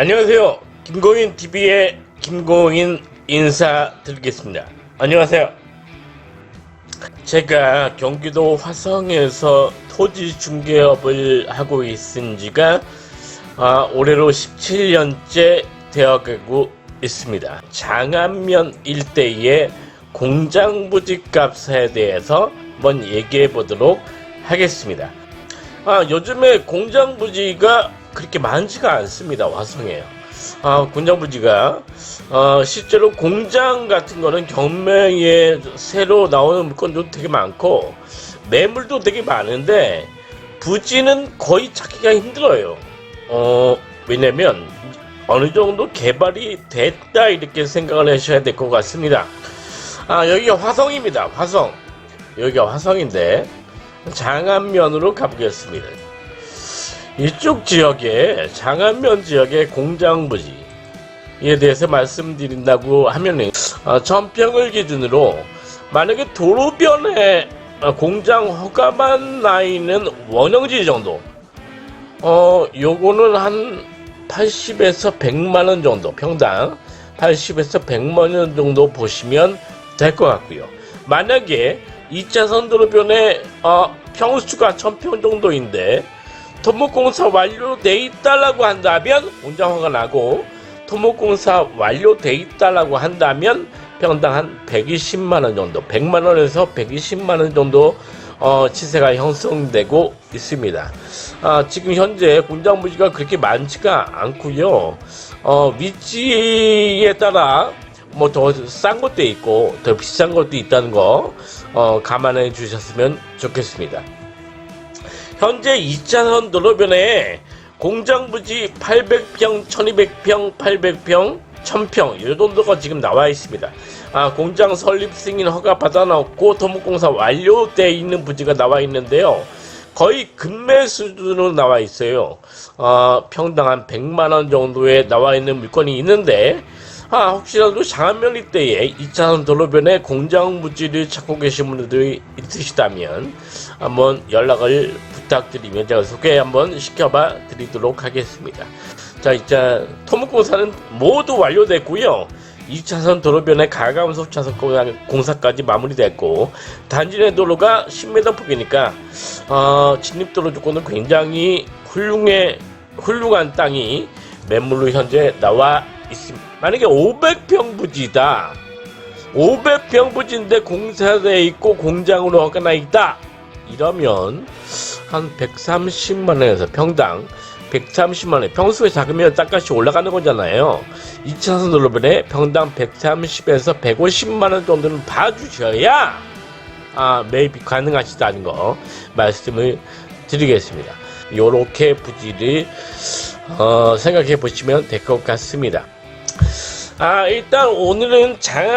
안녕하세요. 김공인 TV의 김공인 인사드리겠습니다. 안녕하세요. 제가 경기도 화성에서 토지 중개업을 하고 있은 지가 아, 올해로 17년째 되어가고 있습니다. 장안면 일대의 공장 부지 값에 대해서 한번 얘기해 보도록 하겠습니다. 아, 요즘에 공장 부지가 그렇게 많지가 않습니다. 화성에요. 아, 공장 부지가 어, 실제로 공장 같은 거는 경매에 새로 나오는 물건도 되게 많고 매물도 되게 많은데 부지는 거의 찾기가 힘들어요. 어, 왜냐면 어느 정도 개발이 됐다 이렇게 생각을 하셔야 될 것 같습니다. 아, 여기가 화성입니다. 화성. 여기가 화성인데 장안면으로 가보겠습니다. 이쪽 지역에 장안면 지역의 공장 부지에 대해서 말씀드린다고 하면은 어, 전평을 기준으로 만약에 도로변에 어, 공장 허가만 나 있는 원형지 정도 어 요거는 한 80에서 100만 원 정도 평당 80에서 100만 원 정도 보시면 될 것 같고요. 만약에 2차선 도로변에 어, 평수가 1000평 정도인데 토목공사 완료돼 있다라고 한다면 공장허가 나고 토목공사 완료돼 있다라고 한다면 평당 한 120만 원 정도, 100만 원에서 120만 원 정도 어, 시세가 형성되고 있습니다. 아, 지금 현재 공장 부지가 그렇게 많지가 않고요. 어, 위치에 따라 뭐 더 싼 것도 있고 더 비싼 것도 있다는 거 어, 감안해 주셨으면 좋겠습니다. 현재 2차선 도로변에 공장 부지 800평, 1200평, 800평, 1000평 이 정도가 지금 나와 있습니다. 아, 공장 설립 승인 허가 받아놓고 토목공사 완료돼 있는 부지가 나와 있는데요. 거의 금매 수준으로 나와 있어요. 어, 평당 한 100만 원 정도에 나와 있는 물건이 있는데 아, 혹시라도 장안면 일대에 2차선 도로변에 공장 부지를 찾고 계신 분들이 있으시다면 한번 연락을 부탁드리면 제가 소개 한번 시켜봐 드리도록 하겠습니다. 자, 이제 토목공사는 모두 완료됐고요. 2차선 도로변에 가감속 차선 공사- 공사까지 마무리됐고 단지 내 도로가 10m 폭이니까 어, 진입도로 조건은 굉장히 훌륭해 훌륭한 땅이 매물로 현재 나와 있습니다. 만약에 500평 부지다. 500평 부지인데 공사돼 있고 공장으로 허가나 있다. 이러면 한 130만 원에서 평당 130만 원. 평소에 작으면 땅값이 올라가는 거잖아요. 2차선 도로변에 평당 130에서 150만 원 정도는 봐주셔야 아, 매입이 가능하시다는 거 말씀을 드리겠습니다. 요렇게 부지를 어, 생각해 보시면 될 것 같습니다. 아, 일단 오늘은 장안